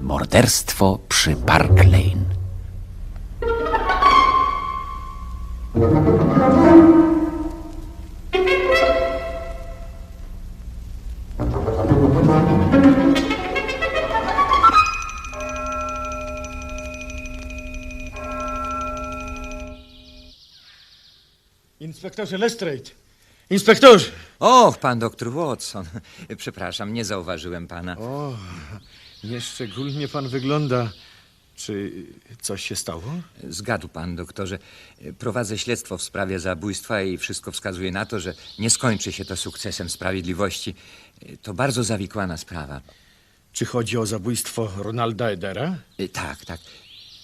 Morderstwo przy Park Lane. Inspektorze Lestrade! Inspektorze! Och, pan doktor Watson. Przepraszam, nie zauważyłem pana. O, nieszczególnie pan wygląda. Czy coś się stało? Zgadł pan, doktorze. Prowadzę śledztwo w sprawie zabójstwa i wszystko wskazuje na to, że nie skończy się to sukcesem sprawiedliwości. To bardzo zawikłana sprawa. Czy chodzi o zabójstwo Ronalda Edera? Tak, tak.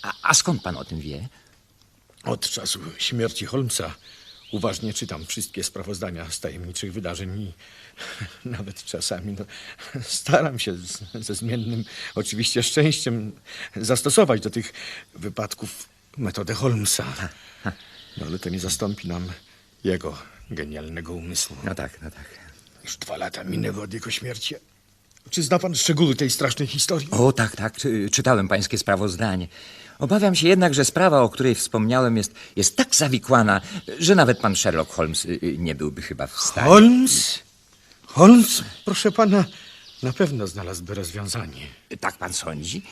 A, a skąd pan o tym wie? Od czasu śmierci Holmesa uważnie czytam wszystkie sprawozdania z tajemniczych wydarzeń i nawet czasami no, staram się z, ze zmiennym, oczywiście szczęściem, zastosować do tych wypadków metodę Holmesa. No, ale to nie zastąpi nam jego genialnego umysłu. No tak, no tak. Już dwa lata minęły od jego śmierci. Czy zna pan szczegóły tej strasznej historii? O, tak, tak. Czy, czytałem pańskie sprawozdanie. Obawiam się jednak, że sprawa, o której wspomniałem, jest, jest tak zawikłana, że nawet pan Sherlock Holmes y, y, nie byłby chyba w stanie. Holmes? Holmes, proszę pana, na pewno znalazłby rozwiązanie. Tak pan sądzi?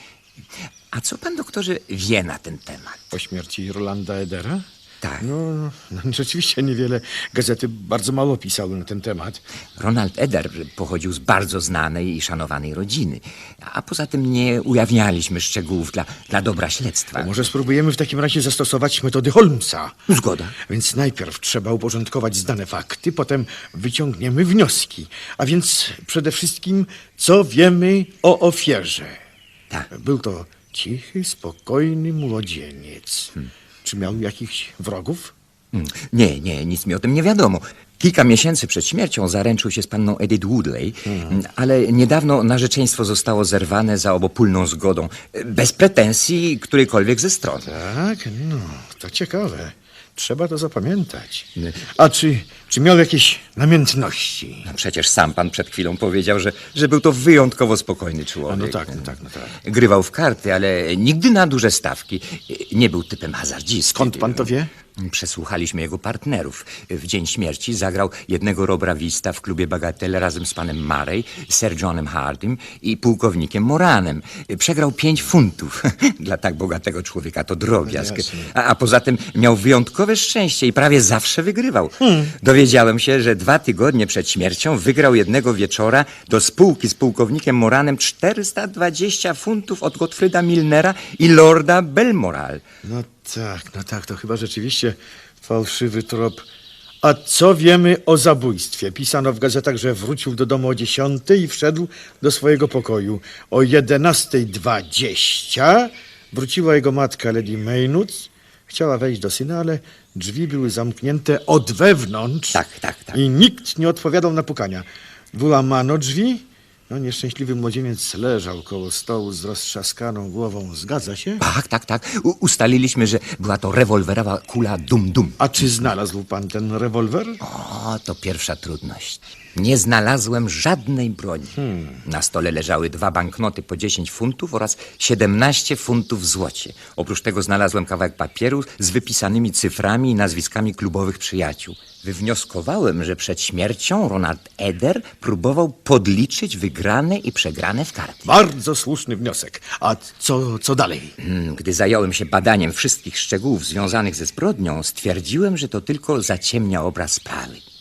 A co pan doktorze wie na ten temat? Po śmierci Rolanda Edera? Tak. No, no, rzeczywiście niewiele gazety bardzo mało pisały na ten temat. Ronald Eder pochodził z bardzo znanej i szanowanej rodziny, a poza tym nie ujawnialiśmy szczegółów dla, dla dobra śledztwa. Może spróbujemy w takim razie zastosować metody Holmesa. Zgoda. Więc najpierw trzeba uporządkować znane fakty, potem wyciągniemy wnioski. A więc przede wszystkim, co wiemy o ofierze. Tak. Był to cichy, spokojny młodzieniec. Czy miał jakichś wrogów? Hmm. Nie, nie, nic mi o tym nie wiadomo. Kilka miesięcy przed śmiercią zaręczył się z panną Edith Woodley, ale niedawno narzeczeństwo zostało zerwane za obopólną zgodą, bez pretensji którejkolwiek ze stron. Tak, no, to ciekawe. Trzeba to zapamiętać. A czy, czy miał jakieś namiętności? No przecież sam pan przed chwilą powiedział, że, że był to wyjątkowo spokojny A człowiek. no tak, no tak, no tak. Grywał w karty, ale nigdy na duże stawki. Nie był typem hazardzistym. Skąd pan to wie? Przesłuchaliśmy jego partnerów. W dzień śmierci zagrał jednego Robra Vista w klubie Bagatelle razem z panem Marey, Sir Johnem Hardym i pułkownikiem Moranem. Przegrał pięć funtów. Dla tak bogatego człowieka to drobiazg. Jasne. A, a poza tym miał wyjątkowe szczęście i prawie zawsze wygrywał. Dowiedziałem się, że dwa tygodnie przed śmiercią wygrał jednego wieczora do spółki z pułkownikiem Moranem 420 funtów od Gottfrieda Milnera i lorda Belmoral. No tak, no tak, to chyba rzeczywiście fałszywy trop. A co wiemy o zabójstwie? Pisano w gazetach, że wrócił do domu o 10 i wszedł do swojego pokoju. O 11.20 wróciła jego matka Lady Maynooth. Chciała wejść do syna, ale drzwi były zamknięte od wewnątrz. Tak, tak, tak. I nikt nie odpowiadał na pukania. Wyłamano drzwi. No, nieszczęśliwy młodzieniec leżał koło stołu z roztrzaskaną głową. Zgadza się? Tak, tak, tak. U ustaliliśmy, że była to rewolwerowa kula dum-dum. A czy znalazł pan ten rewolwer? O, to pierwsza trudność. Nie znalazłem żadnej broni. Na stole leżały dwa banknoty po 10 funtów oraz 17 funtów w złocie. Oprócz tego znalazłem kawałek papieru z wypisanymi cyframi i nazwiskami klubowych przyjaciół. Wywnioskowałem, że przed śmiercią Ronald Eder próbował podliczyć wygrane i przegrane w karty. Bardzo słuszny wniosek. A co, co dalej? Mm, Gdy zająłem się badaniem wszystkich szczegółów związanych ze zbrodnią, stwierdziłem, że to tylko zaciemnia obraz sprawy.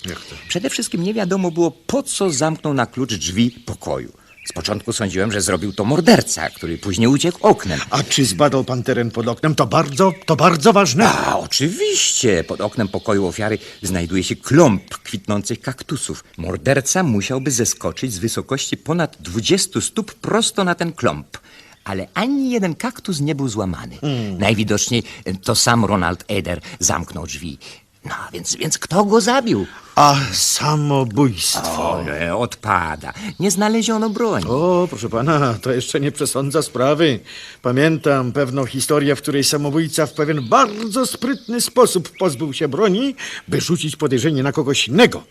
Przede wszystkim nie wiadomo było, po co zamknął na klucz drzwi pokoju. Z początku sądziłem, że zrobił to morderca, który później uciekł oknem. A czy zbadał pan teren pod oknem? To bardzo, to bardzo ważne. A oczywiście, pod oknem pokoju ofiary znajduje się klomp kwitnących kaktusów. Morderca musiałby zeskoczyć z wysokości ponad 20 stóp prosto na ten klomp. Ale ani jeden kaktus nie był złamany. Najwidoczniej e, to sam Ronald Eder zamknął drzwi. No, więc, więc kto go zabił? A samobójstwo. O, nie, odpada. Nie znaleziono broni. O, proszę pana, to jeszcze nie przesądza sprawy. Pamiętam pewną historię, w której samobójca w pewien bardzo sprytny sposób pozbył się broni, by rzucić podejrzenie na kogoś innego.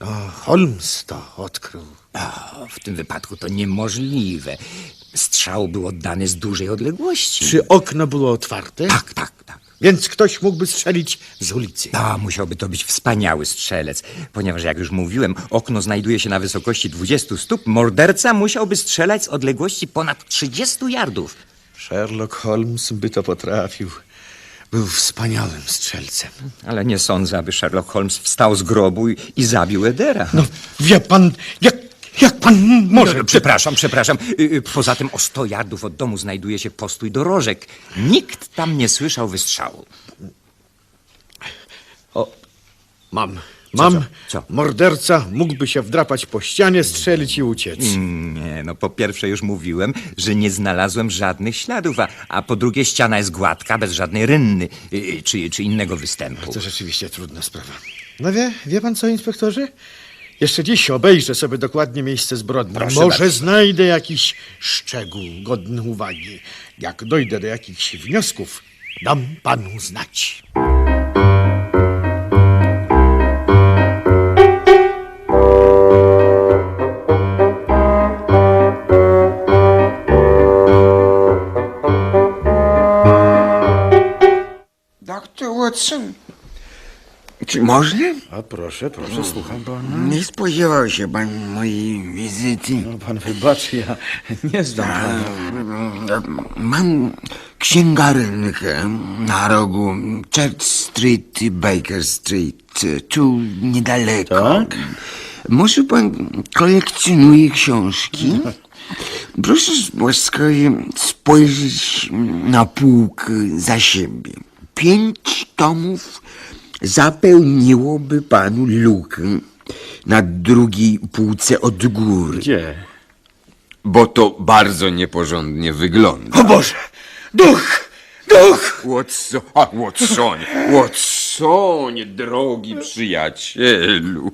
No, Holmes to odkrył. O, w tym wypadku to niemożliwe. Strzał był oddany z dużej odległości. Czy okno było otwarte? Tak, tak, tak. Więc ktoś mógłby strzelić z ulicy. A, musiałby to być wspaniały strzelec, ponieważ jak już mówiłem, okno znajduje się na wysokości 20 stóp. Morderca musiałby strzelać z odległości ponad 30 yardów. Sherlock Holmes by to potrafił. Był wspaniałym strzelcem. Ale nie sądzę, aby Sherlock Holmes wstał z grobu i, i zabił Edera. No, wie pan, jak, jak pan może... No, przepraszam, przepraszam. Y, y, Poza tym o 100 yardów od domu znajduje się postój dorożek. Nikt tam nie słyszał wystrzału. O, mam, mam. co? Co? Morderca mógłby się wdrapać po ścianie, strzelić i uciec. Nie, no po pierwsze już mówiłem, że nie znalazłem żadnych śladów, a, a po drugie ściana jest gładka, bez żadnej rynny y, czy, czy innego występu. To rzeczywiście trudna sprawa. No wie, wie pan co, inspektorze? Jeszcze dziś obejrzę sobie dokładnie miejsce zbrodni. Proszę Może bardzo. znajdę jakiś szczegół godny uwagi. Jak dojdę do jakichś wniosków, dam panu znać. Doktor Watson, czy można? A proszę, proszę, słucham pana. Nie spodziewał się pan mojej wizyty. No pan wybaczy, ja nie znam pana. Mam księgarnię na rogu Church Street i Baker Street, tu niedaleko. Tak? Może pan kolekcjonuje książki? Proszę łaskawie spojrzeć na półkę za siebie. Pięć tomów zapełniłoby panu lukę na drugiej półce od góry. Gdzie? Bo to bardzo nieporządnie wygląda. O Boże! Duch! Duch! Watson, a Watsonie, Watsonie, drogi przyjacielu.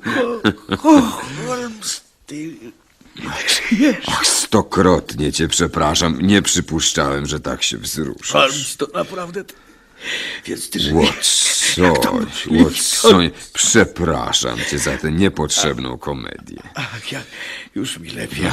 Ach, stokrotnie cię przepraszam. Nie przypuszczałem, że tak się wzruszysz. Holmes, to naprawdę... Więc ty, że Watson, Watsonie, przepraszam cię za tę niepotrzebną komedię. Ach, ja, już mi lepiej.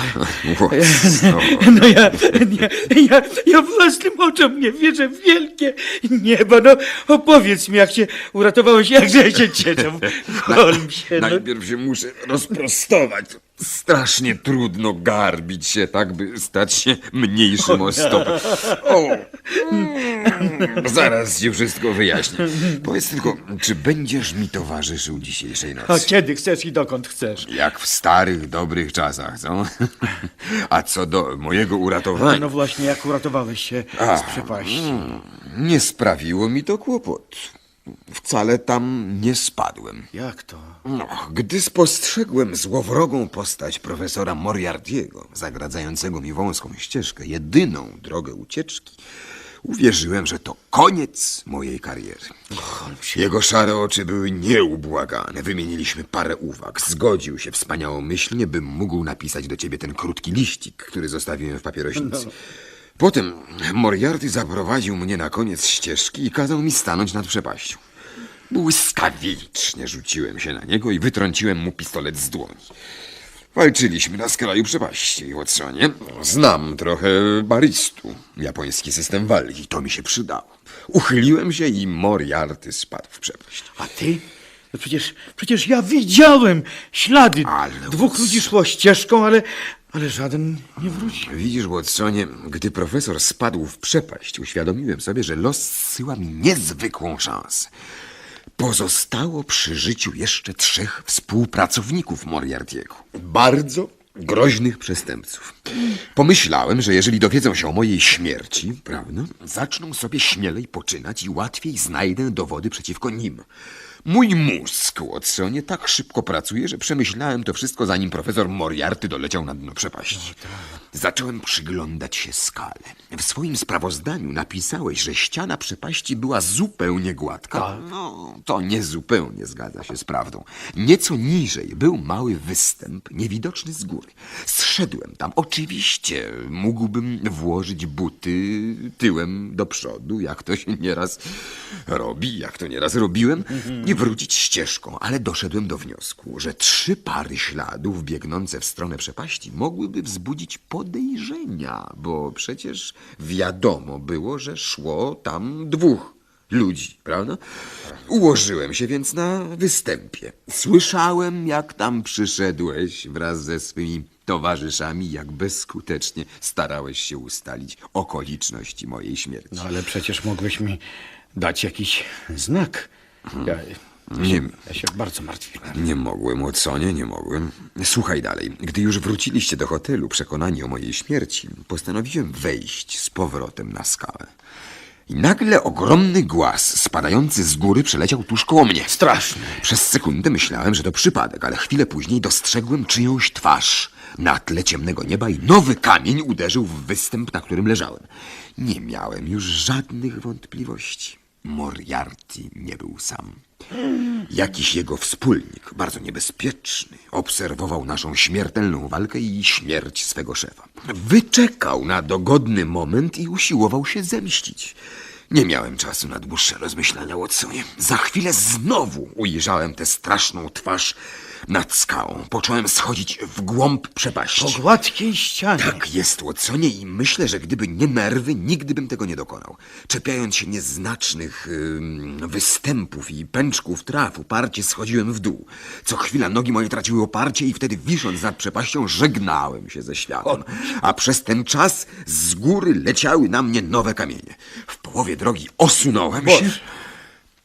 Watson. No ja, ja, ja, ja własnym oczom nie wierzę w wielkie niebo. No opowiedz mi, jak się uratowałeś, jakże się cieszę. Holmesie, no. Najpierw się muszę rozprostować. Strasznie trudno garbić się tak, by stać się mniejszym o stopę. O, mm, zaraz ci wszystko wyjaśnię. Powiedz tylko, czy będziesz mi towarzyszył dzisiejszej A nocy? kiedy chcesz i dokąd chcesz? Jak w starych, dobrych czasach, co? A co do mojego uratowania, No właśnie, jak uratowałeś się z przepaści. nie sprawiło mi to kłopot. Wcale tam nie spadłem. Jak to? No, gdy spostrzegłem złowrogą postać profesora Moriartiego, zagradzającego mi wąską ścieżkę, jedyną drogę ucieczki, uwierzyłem, że to koniec mojej kariery. Jego szare oczy były nieubłagane. Wymieniliśmy parę uwag. Zgodził się wspaniałomyślnie, bym mógł napisać do ciebie ten krótki liścik, który zostawiłem w papierośnicy. Potem Moriarty zaprowadził mnie na koniec ścieżki i kazał mi stanąć nad przepaścią. Błyskawicznie rzuciłem się na niego i wytrąciłem mu pistolet z dłoni. Walczyliśmy na skraju przepaści, Watsonie. Znam trochę baristu, japoński system walki, to mi się przydało. Uchyliłem się i Moriarty spadł w przepaść. A ty? No przecież, przecież ja widziałem ślady. Ale Dwóch ludzi szło ścieżką, ale, ale żaden nie wrócił. Widzisz, Watsonie, gdy profesor spadł w przepaść, uświadomiłem sobie, że los zsyła mi niezwykłą szansę. Pozostało przy życiu jeszcze trzech współpracowników Moriartiego. Bardzo groźnych przestępców. Pomyślałem, że jeżeli dowiedzą się o mojej śmierci, prawda, zaczną sobie śmielej poczynać i łatwiej znajdę dowody przeciwko nim. Mój mózg, Watsonie, tak szybko pracuje, że przemyślałem to wszystko, zanim profesor Moriarty doleciał na dno przepaści. Zacząłem przyglądać się skale. W swoim sprawozdaniu napisałeś, że ściana przepaści była zupełnie gładka. No, to nie zupełnie zgadza się z prawdą. Nieco niżej był mały występ, niewidoczny z góry. Zszedłem tam, oczywiście mógłbym włożyć buty tyłem do przodu, jak to się nieraz robi, jak to nieraz robiłem, i wrócić ścieżką, ale doszedłem do wniosku, że trzy pary śladów biegnące w stronę przepaści mogłyby wzbudzić podejrzenia, bo przecież wiadomo było, że szło tam dwóch ludzi, prawda? Ułożyłem się więc na występie. Słyszałem, jak tam przyszedłeś wraz ze swymi towarzyszami, jak bezskutecznie starałeś się ustalić okoliczności mojej śmierci. No ale przecież mogłeś mi dać jakiś znak. Ja, ja, Nie. się, ja się bardzo martwiłem. Nie mogłem, Watsonie, nie mogłem. Słuchaj dalej. Gdy już wróciliście do hotelu, przekonani o mojej śmierci, postanowiłem wejść z powrotem na skałę. I nagle ogromny głaz spadający z góry przeleciał tuż koło mnie. Straszny. Przez sekundę myślałem, że to przypadek, ale chwilę później dostrzegłem czyjąś twarz na tle ciemnego nieba i nowy kamień uderzył w występ, na którym leżałem. Nie miałem już żadnych wątpliwości. Moriarty nie był sam. Jakiś jego wspólnik, bardzo niebezpieczny, obserwował naszą śmiertelną walkę i śmierć swego szefa. Wyczekał na dogodny moment i usiłował się zemścić. Nie miałem czasu na dłuższe rozmyślania, Watsonie. Za chwilę znowu ujrzałem tę straszną twarz nad skałą. Począłem schodzić w głąb przepaści. Po gładkiej ścianie. Tak jest, Watsonie, i myślę, że gdyby nie nerwy, nigdy bym tego nie dokonał. Czepiając się nieznacznych ym, występów i pęczków traw, uparcie schodziłem w dół. Co chwila nogi moje traciły oparcie i wtedy wisząc nad przepaścią, żegnałem się ze światem. A przez ten czas z góry leciały na mnie nowe kamienie. W połowie drogi osunąłem się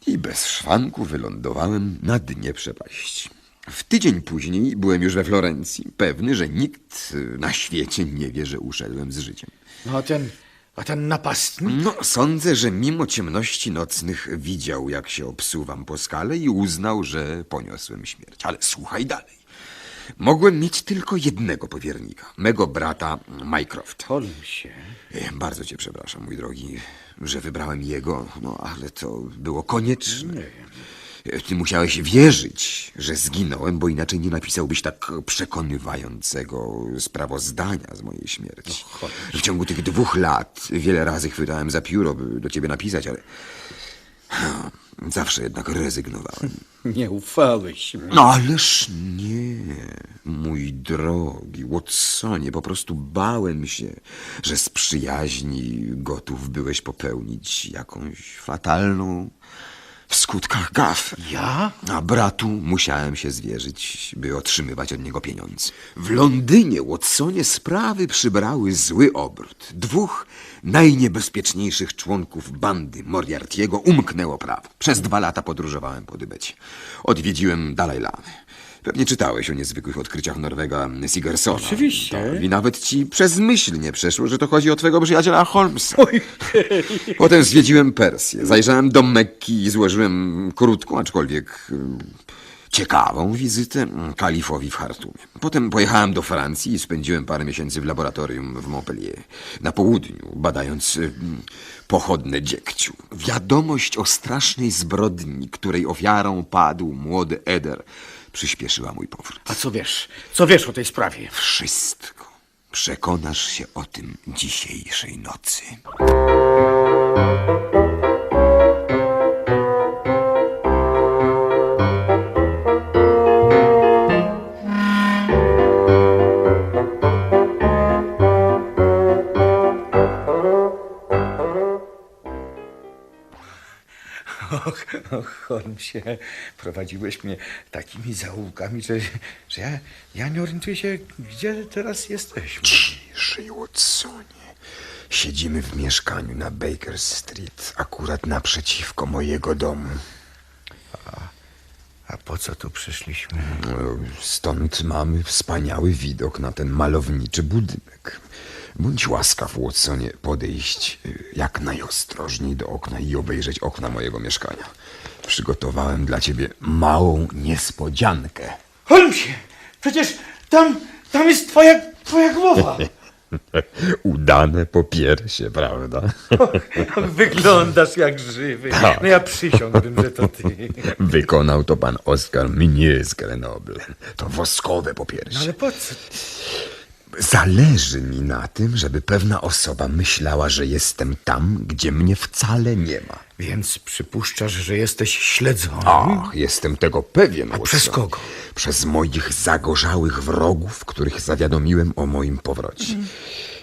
i bez szwanku wylądowałem na dnie przepaści. W tydzień później byłem już we Florencji, pewny, że nikt y, na świecie nie wie, że uszedłem z życiem. No a ten, a ten napastnik? No, sądzę, że mimo ciemności nocnych widział, jak się obsuwam po skale i uznał, że poniosłem śmierć. Ale słuchaj dalej. Mogłem mieć tylko jednego powiernika, mego brata Mycroft. Holmesie. E, Bardzo cię przepraszam, mój drogi, że wybrałem jego, no ale to było konieczne. E, Ty musiałeś wierzyć, że zginąłem, bo inaczej nie napisałbyś tak przekonywającego sprawozdania z mojej śmierci. W ciągu tych dwóch lat wiele razy chwytałem za pióro, by do ciebie napisać, ale zawsze jednak rezygnowałem. Nie ufałeś mi. No ależ nie, mój drogi Watsonie, po prostu bałem się, że z przyjaźni gotów byłeś popełnić jakąś fatalną w skutkach gafę. Ja? A bratu musiałem się zwierzyć, by otrzymywać od niego pieniądze. W Londynie, Watsonie, sprawy przybrały zły obrót. Dwóch najniebezpieczniejszych członków bandy Moriartiego umknęło prawo. Przez dwa lata podróżowałem po Dybecie. Odwiedziłem Dalaj Lamy. Pewnie czytałeś o niezwykłych odkryciach Norwega Sigersona. Oczywiście. Tak, I nawet ci przez myśl nie przeszło, że to chodzi o twojego przyjaciela Holmesa. Potem zwiedziłem Persję, zajrzałem do Mekki i złożyłem krótką, aczkolwiek ym, ciekawą wizytę kalifowi w Hartumie. Potem pojechałem do Francji i spędziłem parę miesięcy w laboratorium w Montpellier, na południu, badając ym, pochodne dziegciu. Wiadomość o strasznej zbrodni, której ofiarą padł młody Eder, przyspieszyła mój powrót. A co wiesz? Co wiesz o tej sprawie? Wszystko. Przekonasz się o tym dzisiejszej nocy. Och, och Holmesie, prowadziłeś mnie takimi zaułkami, że, że ja, ja nie orientuję się, gdzie teraz jesteśmy. Ciszej, Watsonie. Siedzimy w mieszkaniu na Baker Street, akurat naprzeciwko mojego domu. A po co tu przyszliśmy? No, Stąd mamy wspaniały widok na ten malowniczy budynek. Bądź łaskaw, Watsonie, podejść y, jak najostrożniej do okna i obejrzeć okna mojego mieszkania. Przygotowałem dla ciebie małą niespodziankę. Holmesie, przecież tam, tam jest twoja, twoja głowa. Udane po piersie, prawda? Wyglądasz jak żywy. No ja przysiągłbym, że to ty. Wykonał to pan Oskar mnie z Grenoble. To woskowe No popiersie. ale po co? Zależy mi na tym, żeby pewna osoba myślała, że jestem tam, gdzie mnie wcale nie ma. Więc przypuszczasz, że jesteś śledzony? Ach, jestem tego pewien. Watson. przez kogo? Przez moich zagorzałych wrogów, których zawiadomiłem o moim powrocie.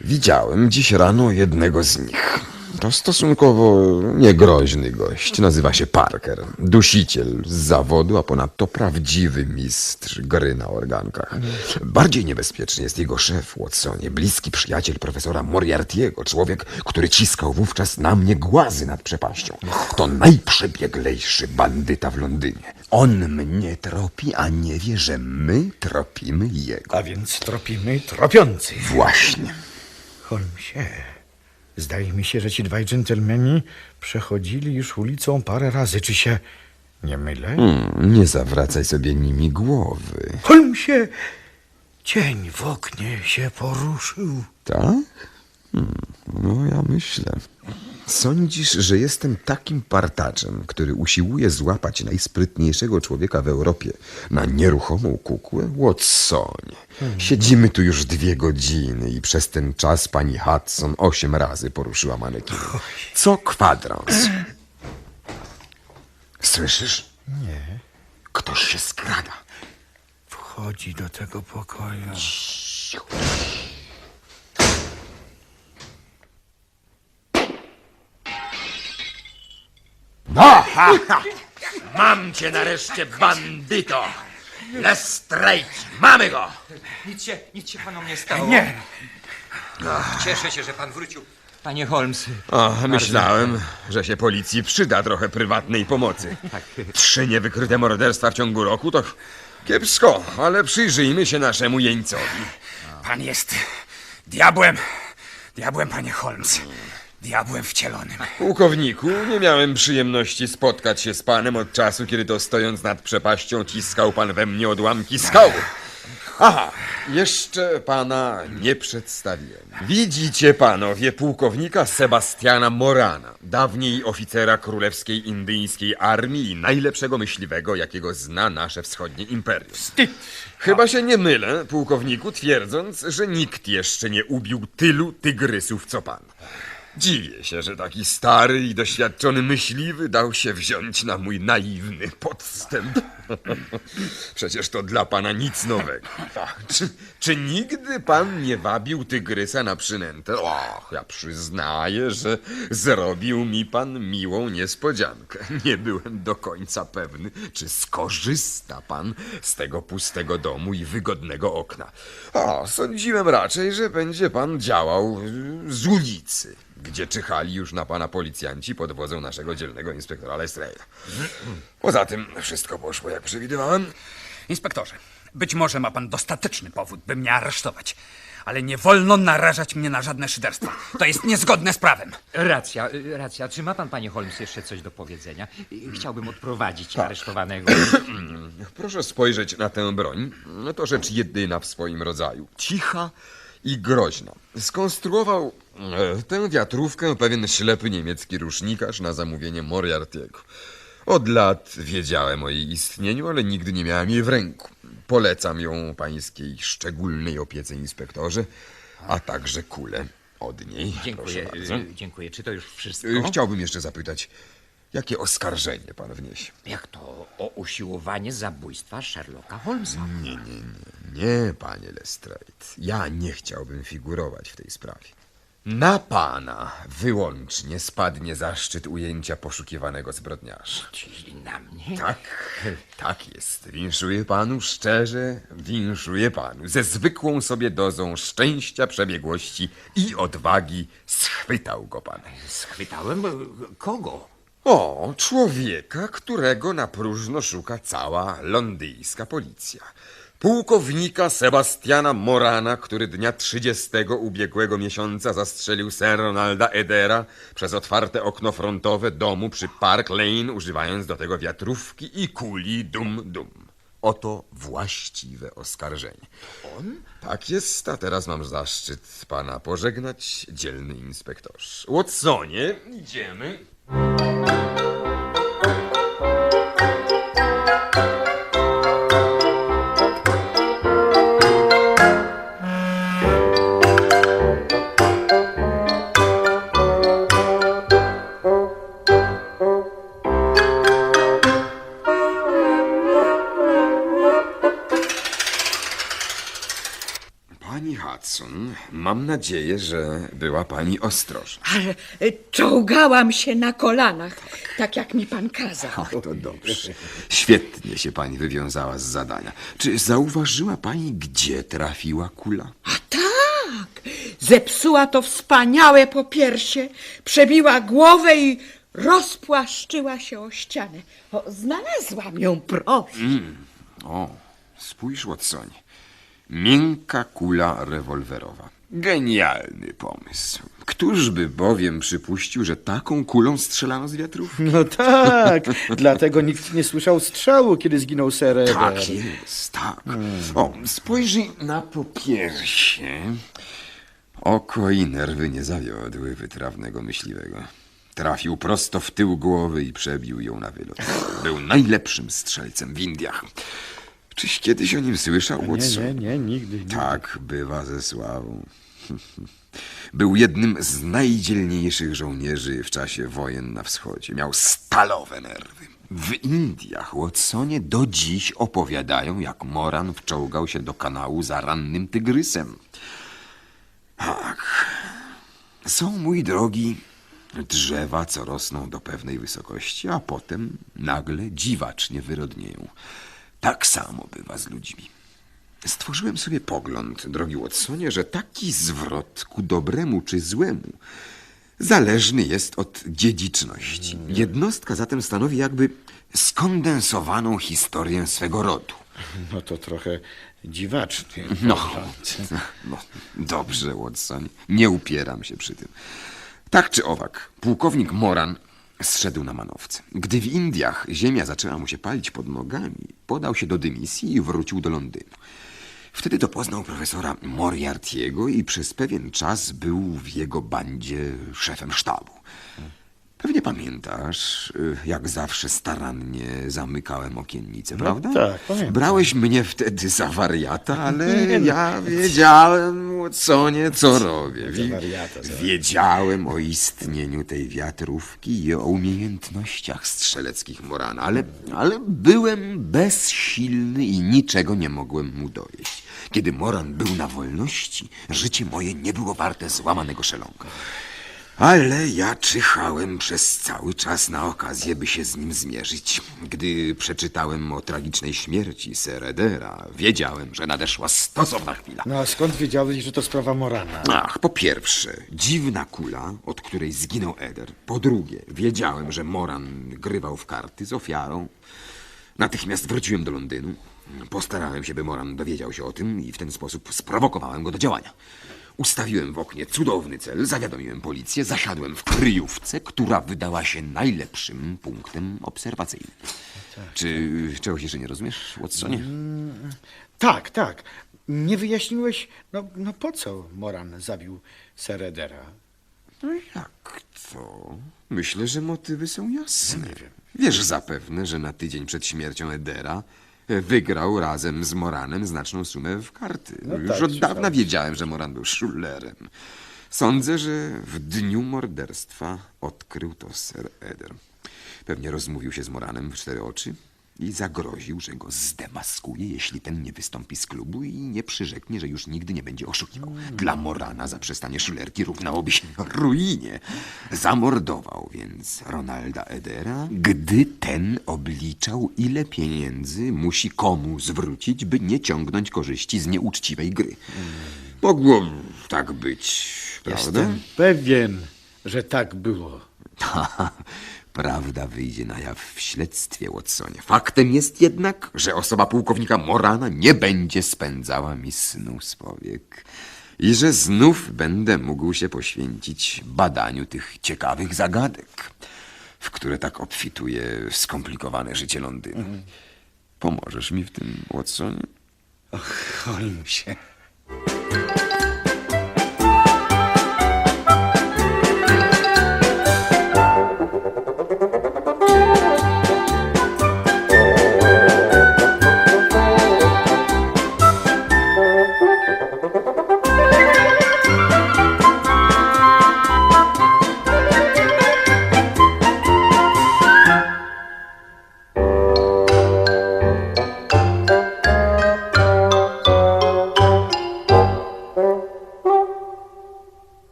Widziałem dziś rano jednego z nich. To stosunkowo niegroźny gość. Nazywa się Parker. Dusiciel z zawodu, a ponadto prawdziwy mistrz gry na organkach. Bardziej niebezpieczny jest jego szef, Watsonie, bliski przyjaciel profesora Moriartiego, człowiek, który ciskał wówczas na mnie głazy nad przepaścią. To najprzebieglejszy bandyta w Londynie. On mnie tropi, a nie wie, że my tropimy jego. A więc tropimy tropiący. Właśnie. Holmesie, zdaje mi się, że ci dwaj dżentelmeni przechodzili już ulicą parę razy. Czy się nie mylę? Hmm, nie zawracaj sobie nimi głowy. Holmesie, cień w oknie się poruszył. Tak? Hmm, no ja myślę. Sądzisz, że jestem takim partaczem, który usiłuje złapać najsprytniejszego człowieka w Europie na nieruchomą kukłę? Watsonie, siedzimy tu już dwie godziny i przez ten czas pani Hudson osiem razy poruszyła manekin. Co kwadrans. Słyszysz? Nie, Ktoś się skrada. wchodzi do tego pokoju. Mam cię nareszcie, bandyto! Lestrade, mamy go! Nic się, nic się panom nie stało. Nie, Cieszę się, że pan wrócił. Panie Holmes. O, myślałem, że się policji przyda trochę prywatnej pomocy. Trzy niewykryte morderstwa w ciągu roku to kiepsko, ale przyjrzyjmy się naszemu jeńcowi. Pan jest diabłem. Diabłem, panie Holmes. Diabłem wcielonym. Pułkowniku, nie miałem przyjemności spotkać się z panem od czasu, kiedy to stojąc nad przepaścią ciskał pan we mnie odłamki skały. Aha, jeszcze pana nie przedstawiłem. Widzicie panowie pułkownika Sebastiana Morana, dawniej oficera królewskiej indyjskiej armii i najlepszego myśliwego, jakiego zna nasze wschodnie imperium. Chyba się nie mylę, pułkowniku, twierdząc, że nikt jeszcze nie ubił tylu tygrysów co pan. Dziwię się, że taki stary i doświadczony myśliwy dał się wziąć na mój naiwny podstęp. Przecież to dla pana nic nowego. Ach, czy, czy nigdy pan nie wabił tygrysa na przynętę? Och, ja przyznaję, że zrobił mi pan miłą niespodziankę. Nie byłem do końca pewny, czy skorzysta pan z tego pustego domu i wygodnego okna. A, sądziłem raczej, że będzie pan działał z ulicy gdzie czyhali już na pana policjanci pod wodzą naszego dzielnego inspektora Lestrada. Poza tym wszystko poszło jak przewidywałem. Inspektorze, być może ma pan dostateczny powód, by mnie aresztować. Ale nie wolno narażać mnie na żadne szyderstwa. To jest niezgodne z prawem. Racja, y, racja. Czy ma pan, panie Holmes, jeszcze coś do powiedzenia? Chciałbym odprowadzić aresztowanego. Proszę spojrzeć na tę broń. No to rzecz jedyna w swoim rodzaju. Cicha i groźna. Skonstruował e, tę wiatrówkę pewien ślepy niemiecki rusznikarz na zamówienie Moriartiego. Od lat wiedziałem o jej istnieniu, ale nigdy nie miałem jej w ręku. Polecam ją pańskiej szczególnej opiece inspektorze, a także kulę od niej. Dziękuję, Proszę bardzo. y, dziękuję. Czy to już wszystko? Y, Chciałbym jeszcze zapytać, jakie oskarżenie pan wniesie? Jak to o usiłowanie zabójstwa Sherlocka Holmesa? Nie, panie Lestrade. Ja nie chciałbym figurować w tej sprawie. Na pana wyłącznie spadnie zaszczyt ujęcia poszukiwanego zbrodniarza. Czyli na mnie? Tak, tak jest. Winszuję panu szczerze, winszuję panu. Ze zwykłą sobie dozą szczęścia, przebiegłości i odwagi schwytał go pan. Schwytałem? Kogo? O, człowieka, którego na próżno szuka cała londyjska policja. Pułkownika Sebastiana Morana, który dnia 30 ubiegłego miesiąca zastrzelił Sir Ronalda Edera przez otwarte okno frontowe domu przy Park Lane, używając do tego wiatrówki i kuli dum-dum. Oto właściwe oskarżenie. On? Tak jest, a teraz mam zaszczyt pana pożegnać, dzielny inspektorze. Watsonie, idziemy. Nadzieję, że była pani ostrożna. Ale y, czołgałam się na kolanach, tak jak mi pan kazał. O, to dobrze. Świetnie się pani wywiązała z zadania. Czy zauważyła pani, gdzie trafiła kula? A tak, zepsuła to wspaniałe popiersie, przebiła głowę i rozpłaszczyła się o ścianę. O, znalazłam ją, proszę. O, spójrz, Watsonie. Miękka kula rewolwerowa. Genialny pomysł. Któż by bowiem przypuścił, że taką kulą strzelano z wiatrów? No tak, dlatego nikt nie słyszał strzału, kiedy zginął Sir. Tak jest, tak. O, spojrzyj na popiersie. Oko i nerwy nie zawiodły wytrawnego myśliwego. Trafił prosto w tył głowy i przebił ją na wylot. Był najlepszym strzelcem w Indiach. Czyś kiedyś o nim słyszał, Nie, Watson? nie, nie, nigdy. nigdy. Tak bywa ze sławą. Był jednym z najdzielniejszych żołnierzy w czasie wojen na wschodzie. Miał stalowe nerwy. W Indiach, Watsonie, do dziś opowiadają, jak Moran wczołgał się do kanału za rannym tygrysem. Tak. Są, mój drogi, drzewa, co rosną do pewnej wysokości, a potem nagle dziwacznie wyrodnieją. Tak samo bywa z ludźmi. Stworzyłem sobie pogląd, drogi Watsonie, że taki zwrot ku dobremu czy złemu zależny jest od dziedziczności. Jednostka zatem stanowi jakby skondensowaną historię swego rodu. No to trochę dziwacznie. No, no dobrze, Watson. Nie upieram się przy tym. Tak czy owak, pułkownik Moran zszedł na manowce. Gdy w Indiach ziemia zaczęła mu się palić pod nogami, podał się do dymisji i wrócił do Londynu. Wtedy to poznał profesora Moriartiego i przez pewien czas był w jego bandzie szefem sztabu. Pewnie pamiętasz, y, jak zawsze starannie zamykałem okiennice, prawda? tak, pamiętam. Brałeś mnie wtedy za wariata, ale ja wiedziałem, Watsonie, co robię. Wi- wariata, za- Wiedziałem o istnieniu tej wiatrówki i o umiejętnościach strzeleckich Morana, ale, ale byłem bezsilny i niczego nie mogłem mu dowieść. Kiedy Moran był na wolności, życie moje nie było warte złamanego szelonka. Ale ja czyhałem przez cały czas na okazję, by się z nim zmierzyć. Gdy przeczytałem o tragicznej śmierci Sir Edera, wiedziałem, że nadeszła stosowna chwila. No a skąd wiedziałeś, że to sprawa Morana? Ach, po pierwsze, dziwna kula, od której zginął Eder. Po drugie, wiedziałem, że Moran grywał w karty z ofiarą. Natychmiast wróciłem do Londynu. Postarałem się, by Moran dowiedział się o tym i w ten sposób sprowokowałem go do działania. Ustawiłem w oknie cudowny cel, zawiadomiłem policję, zasiadłem w kryjówce, która wydała się najlepszym punktem obserwacyjnym. Czy czegoś jeszcze nie rozumiesz, Watsonie? Tak, tak. Nie wyjaśniłeś, no, no po co Moran zabił Sir Edera? No jak to? Myślę, że motywy są jasne. Wiesz zapewne, że na tydzień przed śmiercią Edera wygrał razem z Moranem znaczną sumę w karty. No Już tak, od dawna słyszałem. wiedziałem, że Moran był szulerem. Sądzę, że w dniu morderstwa odkrył to Sir Eder. Pewnie rozmówił się z Moranem w cztery oczy i zagroził, że go zdemaskuje, jeśli ten nie wystąpi z klubu i nie przyrzeknie, że już nigdy nie będzie oszukiwał. Dla Morana zaprzestanie szulerki równałoby się ruinie. Zamordował więc Ronalda Edera, gdy ten obliczał, ile pieniędzy musi komu zwrócić, by nie ciągnąć korzyści z nieuczciwej gry. Mogło tak być, prawda? Jestem pewien, że tak było. Prawda wyjdzie na jaw w śledztwie, Watsonie. Faktem jest jednak, że osoba pułkownika Morana nie będzie spędzała mi snu z powiek i że znów będę mógł się poświęcić badaniu tych ciekawych zagadek, w które tak obfituje skomplikowane życie Londynu. Pomożesz mi w tym, Watsonie? Holmesie.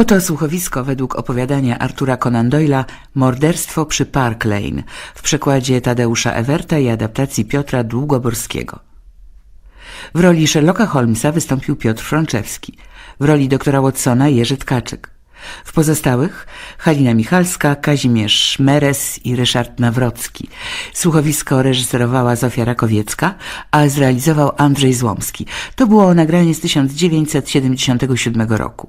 Było to słuchowisko według opowiadania Artura Conan Doyle'a Morderstwo przy Park Lane w przekładzie Tadeusza Ewerta i adaptacji Piotra Długoborskiego. W roli Sherlocka Holmesa wystąpił Piotr Frączewski, w roli doktora Watsona Jerzy Tkaczyk. W pozostałych Halina Michalska, Kazimierz Meres i Ryszard Nawrocki. Słuchowisko reżyserowała Zofia Rakowiecka, a zrealizował Andrzej Złomski. To było nagranie z 1977 roku.